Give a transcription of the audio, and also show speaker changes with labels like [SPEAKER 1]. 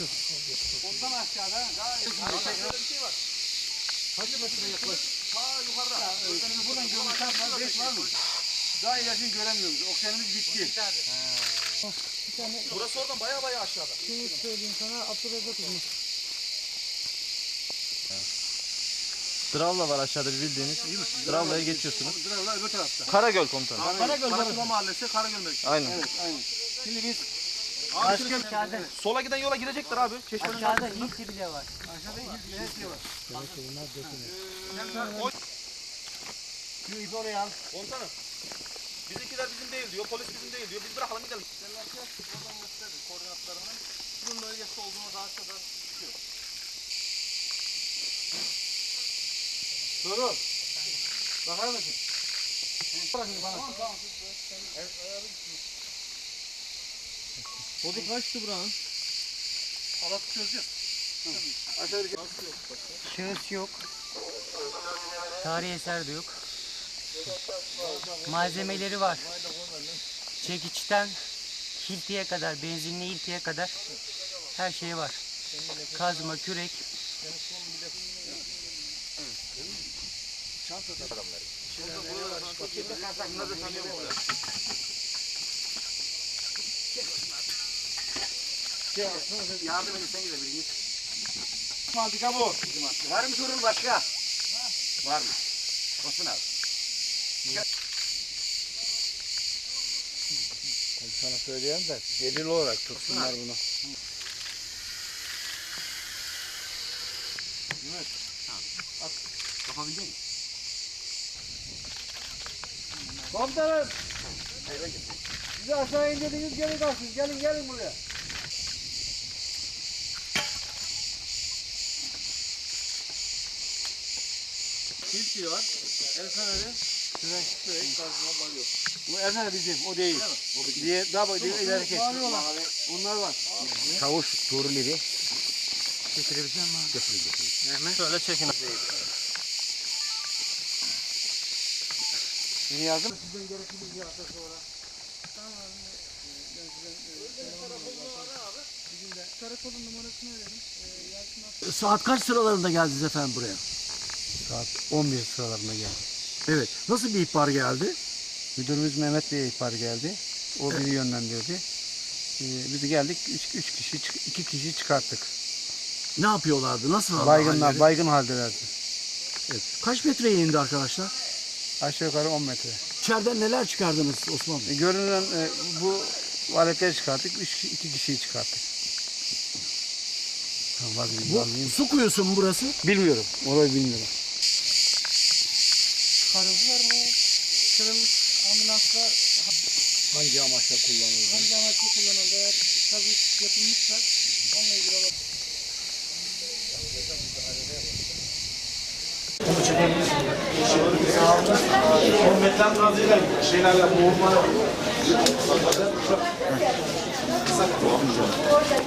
[SPEAKER 1] Ondan aşağıda daha Şöyle bir şey var. Kaç metre yaklaş? Ta yukarıda. Öğretmenimiz buradan görmüş var. Beş var mı? Daha ilerisini göremiyoruz. Oksijenimiz bitti. Burası oradan baya baya aşağıda.
[SPEAKER 2] Şimdi söyleyeyim sana Abdülrezzak uzman.
[SPEAKER 3] Dravla var aşağıda bildiğiniz. Dravla'ya geçiyorsunuz.
[SPEAKER 1] Dravla öbür tarafta.
[SPEAKER 3] Karagöl komutanım.
[SPEAKER 1] Karagöl Karasuba Mahallesi, Karagöl mevki.
[SPEAKER 3] Aynen.
[SPEAKER 1] Evet, aynen. Şimdi biz Başka
[SPEAKER 2] Aşağıda,
[SPEAKER 1] Sola giden yola girecekler abi. Çeşmenin
[SPEAKER 2] aşağıda Hintli bile var.
[SPEAKER 1] Aşağıda ilk bile var.
[SPEAKER 2] Şu ipi oraya al.
[SPEAKER 1] Komutanım. Bizimkiler bizim değil diyor, polis bizim değil diyor. Biz bırakalım gidelim. Oradan gösterdi koordinatlarını. Bunun bölgesi olduğunu daha kadar çıkıyor. Sorun. Bakar mısın? Bırakın bana. Tamam, tamam. Evet, ayarı
[SPEAKER 3] Kodu kaçtı buranın?
[SPEAKER 1] Alat. Aşağıda bir
[SPEAKER 2] Şahıs yok. Tarihi eser de yok. Malzemeleri var. Çekiçten hiltiye kadar, benzinli hiltiye kadar her şey var. Kazma, kürek.
[SPEAKER 1] Yardım edin sen gidebiliriz. Mantıka bu. Var mı sorun başka? Var mı? Olsun abi.
[SPEAKER 4] Sana söyleyeyim de delil olarak tutsunlar bunu.
[SPEAKER 1] Yapabilecek misin?
[SPEAKER 4] Komutanım. Sizi aşağı indirdiniz geri kalksın. Gelin gelin buraya.
[SPEAKER 1] Hilti var. Feneri.
[SPEAKER 4] Süren sürekli kazma balıyor. Bu Efer bizim o değil. Diye daha bak diye ileri kes. Onlar var. Çavuş doğruları.
[SPEAKER 2] Getirebilecek misin?
[SPEAKER 4] Götürün götürün.
[SPEAKER 3] Şöyle çekin.
[SPEAKER 4] Beni yazdım.
[SPEAKER 5] Saat kaç sıralarında geldiniz efendim buraya?
[SPEAKER 4] Saat 11 sıralarına geldi.
[SPEAKER 5] Evet. Nasıl bir ihbar geldi?
[SPEAKER 4] Müdürümüz Mehmet Bey'e ihbar geldi. O bizi yönlendirdi. Ee, biz geldik 3 üç kişi, çık- iki kişi çıkarttık.
[SPEAKER 5] Ne yapıyorlardı? Nasıl
[SPEAKER 4] Baygınlar,
[SPEAKER 5] halleri?
[SPEAKER 4] baygın haldelerdi.
[SPEAKER 5] Evet. Kaç metreye indi arkadaşlar?
[SPEAKER 4] Aşağı yukarı 10 metre.
[SPEAKER 5] İçeriden neler çıkardınız Osman
[SPEAKER 4] E,
[SPEAKER 5] Bey?
[SPEAKER 4] görünen e, bu aletleri çıkarttık. 3 iki kişiyi çıkarttık. Tamam,
[SPEAKER 5] Bu su kuyusu mu burası?
[SPEAKER 4] Bilmiyorum. Orayı bilmiyorum.
[SPEAKER 2] Karıldılar mı? Kırılmış ambulanslar
[SPEAKER 5] Hangi amaçla kullanıldı?
[SPEAKER 2] hangi amaçla kullanıldı? Eğer kazı yapılmışsa onunla ilgili olan